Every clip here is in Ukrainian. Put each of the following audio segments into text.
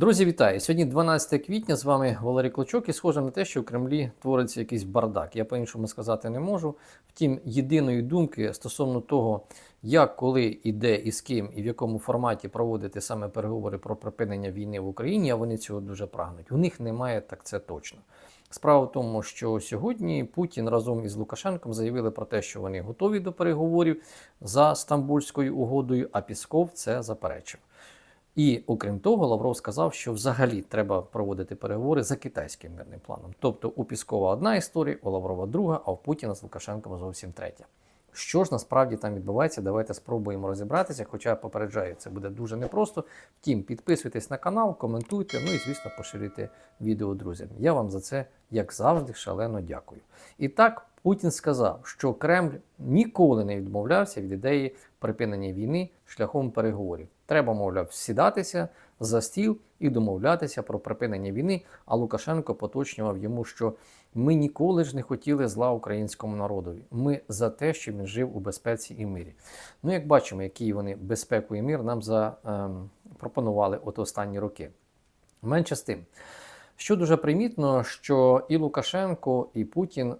Друзі, вітаю! Сьогодні 12 квітня. З вами Валерій Клочок, і схоже на те, що в Кремлі твориться якийсь бардак. Я по-іншому сказати не можу. Втім, єдиної думки стосовно того, як, коли, і де, і з ким, і в якому форматі проводити саме переговори про припинення війни в Україні, а вони цього дуже прагнуть. У них немає так це точно. Справа в тому, що сьогодні Путін разом із Лукашенком заявили про те, що вони готові до переговорів за Стамбульською угодою, а Пісков це заперечив. І окрім того, Лавров сказав, що взагалі треба проводити переговори за китайським мирним планом. Тобто у Піскова одна історія, у Лаврова друга, а у Путіна з Лукашенком зовсім третя. Що ж насправді там відбувається, давайте спробуємо розібратися. Хоча попереджаю, це буде дуже непросто. Втім, підписуйтесь на канал, коментуйте, ну і звісно, поширюйте відео друзям. Я вам за це, як завжди, шалено дякую. І так, Путін сказав, що Кремль ніколи не відмовлявся від ідеї припинення війни шляхом переговорів. Треба, мовляв, сідатися за стіл і домовлятися про припинення війни. А Лукашенко поточнював йому, що ми ніколи ж не хотіли зла українському народові. Ми за те, щоб він жив у безпеці і мирі. Ну, як бачимо, які вони безпеку і мир нам запропонували от останні роки. Менше з тим. Що дуже примітно, що і Лукашенко, і Путін е,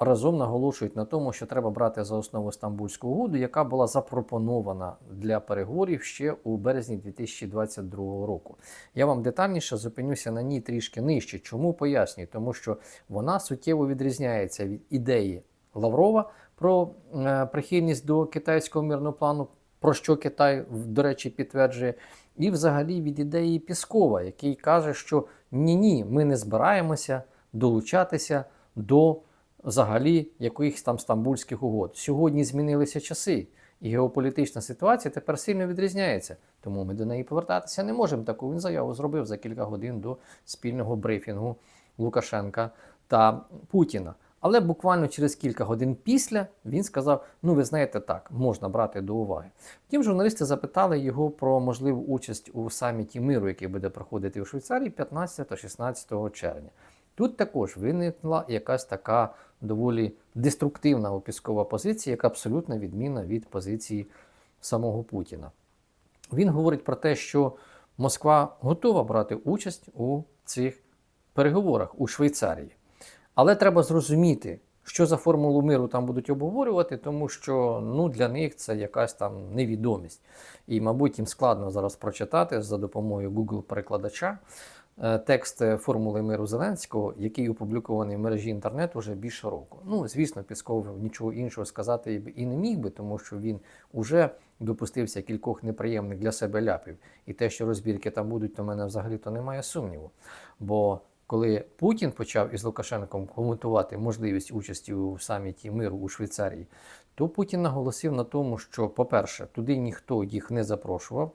разом наголошують на тому, що треба брати за основу Стамбульську угоду, яка була запропонована для переговорів ще у березні 2022 року. Я вам детальніше зупинюся на ній трішки нижче. Чому пояснюю? Тому що вона суттєво відрізняється від ідеї Лаврова про е, прихильність до китайського мирного плану. Про що Китай, до речі, підтверджує, і взагалі від ідеї Піскова, який каже, що ні-ні, ми не збираємося долучатися до взагалі якихось там стамбульських угод. Сьогодні змінилися часи, і геополітична ситуація тепер сильно відрізняється. Тому ми до неї повертатися не можемо. Таку він заяву зробив за кілька годин до спільного брифінгу Лукашенка та Путіна. Але буквально через кілька годин після він сказав: ну, ви знаєте, так, можна брати до уваги. Втім, журналісти запитали його про можливу участь у саміті миру, який буде проходити у Швейцарії 15 та 16 червня. Тут також виникла якась така доволі деструктивна опіскова позиція, яка абсолютно відмінна від позиції самого Путіна. Він говорить про те, що Москва готова брати участь у цих переговорах у Швейцарії. Але треба зрозуміти, що за формулу миру там будуть обговорювати, тому що ну, для них це якась там невідомість. І, мабуть, їм складно зараз прочитати за допомогою Google-перекладача е, текст формули миру Зеленського, який опублікований в мережі інтернету вже більше року. Ну, звісно, Пісков нічого іншого сказати і не міг би, тому що він уже допустився кількох неприємних для себе ляпів. І те, що розбірки там будуть, то мене взагалі-то немає сумніву. Бо коли Путін почав із Лукашенком коментувати можливість участі у саміті миру у Швейцарії, то Путін наголосив на тому, що, по-перше, туди ніхто їх не запрошував,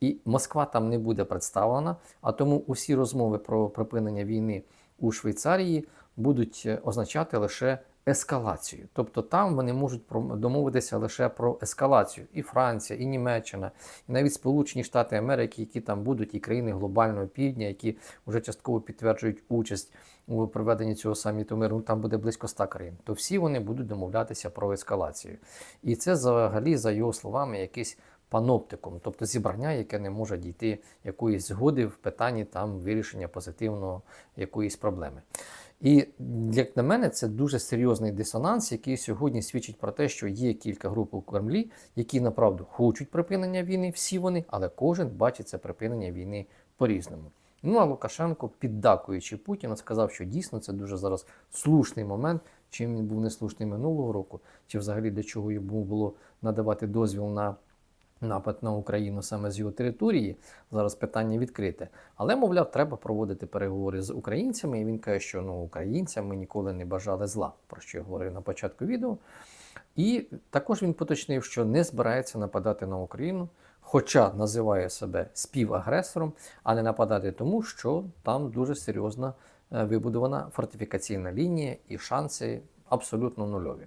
і Москва там не буде представлена. А тому усі розмови про припинення війни у Швейцарії будуть е, означати лише ескалацію. Тобто там вони можуть домовитися лише про ескалацію. І Франція, і Німеччина, і навіть Сполучені Штати Америки, які там будуть, і країни глобального півдня, які вже частково підтверджують участь у проведенні цього саміту миру. Ну, там буде близько 100 країн. То всі вони будуть домовлятися про ескалацію. І це взагалі, за його словами, якийсь паноптиком, тобто зібрання, яке не може дійти якоїсь згоди в питанні там вирішення позитивного якоїсь проблеми. І як на мене, це дуже серйозний дисонанс, який сьогодні свідчить про те, що є кілька груп у Кремлі, які направду хочуть припинення війни, всі вони, але кожен бачить це припинення війни по-різному. Ну а Лукашенко, піддакуючи Путіна, сказав, що дійсно це дуже зараз слушний момент. Чим він був неслушний минулого року, чи взагалі для чого йому було надавати дозвіл на напад на Україну саме з його території. Зараз питання відкрите. Але, мовляв, треба проводити переговори з українцями. І він каже, що ну, українцям ми ніколи не бажали зла, про що я говорив на початку відео. І також він поточнив, що не збирається нападати на Україну, хоча називає себе співагресором, а не нападати тому, що там дуже серйозна е, вибудована фортифікаційна лінія і шанси абсолютно нульові.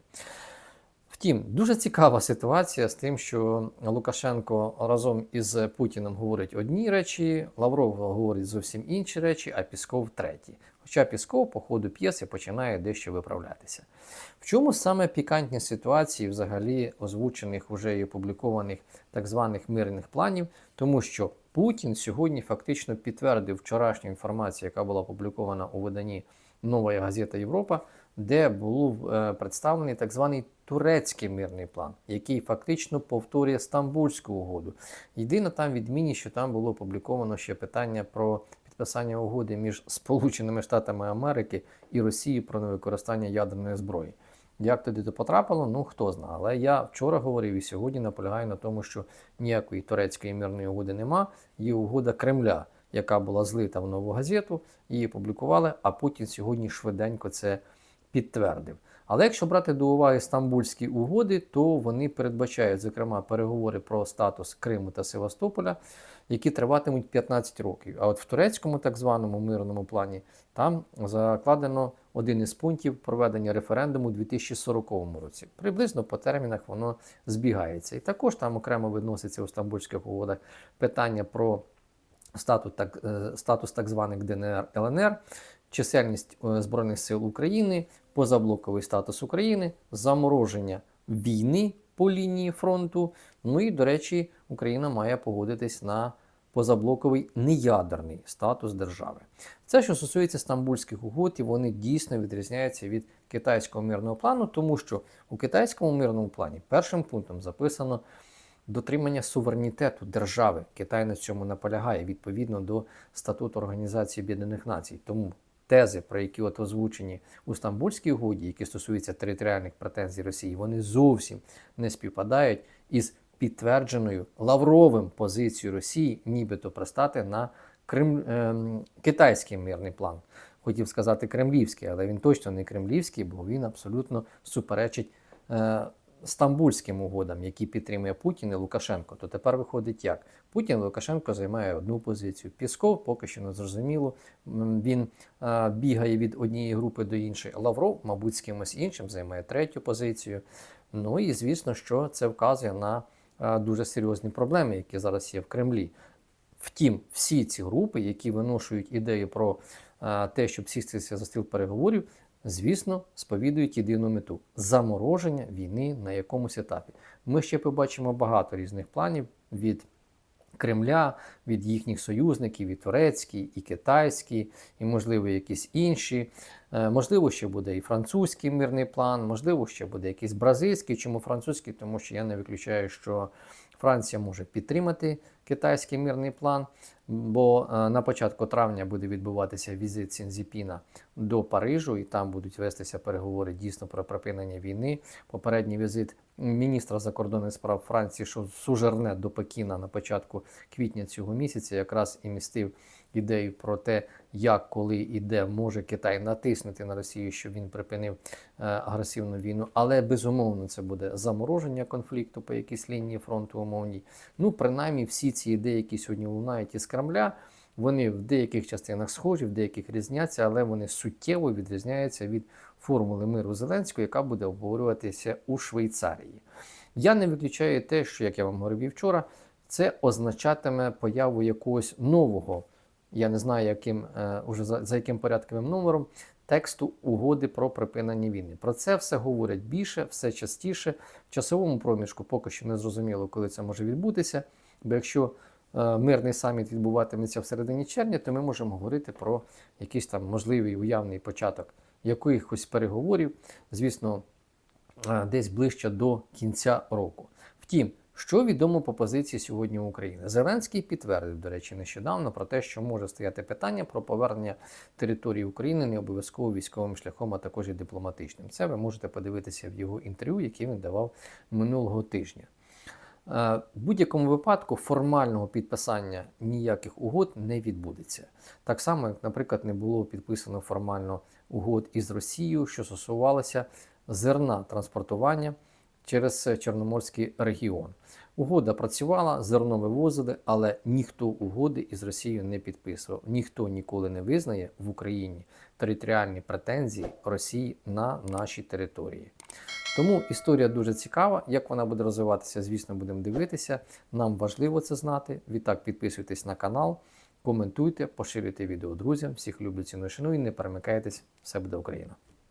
Втім, дуже цікава ситуація з тим, що Лукашенко разом із Путіним говорить одні речі, Лавров говорить зовсім інші речі, а Пісков треті. Хоча Пісков по ходу п'єси починає дещо виправлятися. В чому саме пікантні ситуації, взагалі озвучених вже і опублікованих так званих мирних планів, тому що Путін сьогодні фактично підтвердив вчорашню інформацію, яка була опублікована у виданні Нова газета Європа, де був е, представлений так званий турецький мирний план, який фактично повторює Стамбульську угоду. Єдина там відмінність, що там було опубліковано ще питання про підписання угоди між Сполученими Штатами Америки і Росією про невикористання ядерної зброї. Як туди то потрапило, ну хто знає. Але я вчора говорив і сьогодні наполягаю на тому, що ніякої турецької мирної угоди нема. Є угода Кремля, яка була злита в нову газету, її публікували, а Путін сьогодні швиденько це підтвердив. Але якщо брати до уваги стамбульські угоди, то вони передбачають, зокрема, переговори про статус Криму та Севастополя, які триватимуть 15 років. А от в турецькому так званому мирному плані там закладено один із пунктів проведення референдуму у 2040 році. Приблизно по термінах воно збігається. І також там окремо відноситься у стамбульських угодах питання про статус так, е, статус так званих ДНР ЛНР, чисельність е, Збройних сил України, позаблоковий статус України, замороження війни по лінії фронту. Ну і, до речі, Україна має погодитись на позаблоковий неядерний статус держави. Це, що стосується стамбульських угод, і вони дійсно відрізняються від китайського мирного плану, тому що у китайському мирному плані першим пунктом записано дотримання суверенітету держави. Китай на цьому наполягає відповідно до статуту Організації Об'єднаних Націй. Тому тези, про які от озвучені у Стамбульській угоді, які стосуються територіальних претензій Росії, вони зовсім не співпадають із підтвердженою Лавровим позицією Росії, нібито пристати на Крим... е, китайський мирний план. Хотів сказати кремлівський, але він точно не кремлівський, бо він абсолютно суперечить е, стамбульським угодам, які підтримує Путін і Лукашенко. То тепер виходить як? Путін і Лукашенко займає одну позицію. Пісков поки що не зрозуміло. Він е, бігає від однієї групи до іншої. Лавров, мабуть, з кимось іншим займає третю позицію. Ну і звісно, що це вказує на е, дуже серйозні проблеми, які зараз є в Кремлі. Втім, всі ці групи, які виношують ідею про е, те, щоб сістися за стіл переговорів, звісно, сповідують єдину мету замороження війни на якомусь етапі. Ми ще побачимо багато різних планів від Кремля, від їхніх союзників, і турецький, і китайський, і, можливо, якісь інші. Е, Можливо, ще буде і французький мирний план, можливо, ще буде якийсь бразильський. Чому французький? Тому що я не виключаю, що Франція може підтримати китайський мирний план, бо е, на початку травня буде відбуватися візит Сінзіпіна до Парижу, і там будуть вестися переговори дійсно про припинення війни. Попередній візит міністра закордонних справ Франції Сужерне до Пекіна на початку квітня цього місяця якраз і містив ідею про те, як, коли і де може Китай натиснути на Росію, щоб він припинив е, агресивну війну. Але безумовно це буде замороження конфлікту по якійсь лінії фронту умовній. Ну, принаймні, всі ці ідеї, які сьогодні лунають із Кремля, вони в деяких частинах схожі, в деяких різняться, але вони суттєво відрізняються від формули миру Зеленського, яка буде обговорюватися у Швейцарії. Я не виключаю те, що, як я вам говорив вчора, це означатиме появу якогось нового, я не знаю, яким е, уже за, за яким порядковим номером, тексту угоди про припинення війни. Про це все говорять більше, все частіше. В часовому проміжку поки що не зрозуміло, коли це може відбутися. Бо якщо е, мирний саміт відбуватиметься в середині червня, то ми можемо говорити про якийсь там можливий уявний початок якихось переговорів, звісно, е, десь ближче до кінця року. Втім, що відомо по позиції сьогодні України? Зеленський підтвердив, до речі, нещодавно про те, що може стояти питання про повернення території України не обов'язково військовим шляхом, а також і дипломатичним. Це ви можете подивитися в його інтерв'ю, яке він давав минулого тижня. Е, В будь-якому випадку формального підписання ніяких угод не відбудеться. Так само, як, наприклад, не було підписано формально угод із Росією, що стосувалося зерна транспортування через Чорноморський регіон. Угода працювала, зерно вивозили, але ніхто угоди із Росією не підписував. Ніхто ніколи не визнає в Україні територіальні претензії Росії на наші території. Тому історія дуже цікава. Як вона буде розвиватися, звісно, будемо дивитися. Нам важливо це знати. Відтак підписуйтесь на канал, коментуйте, поширюйте відео друзям. Всіх люблю, ціную, шаную і не перемикайтесь. Все буде Україна!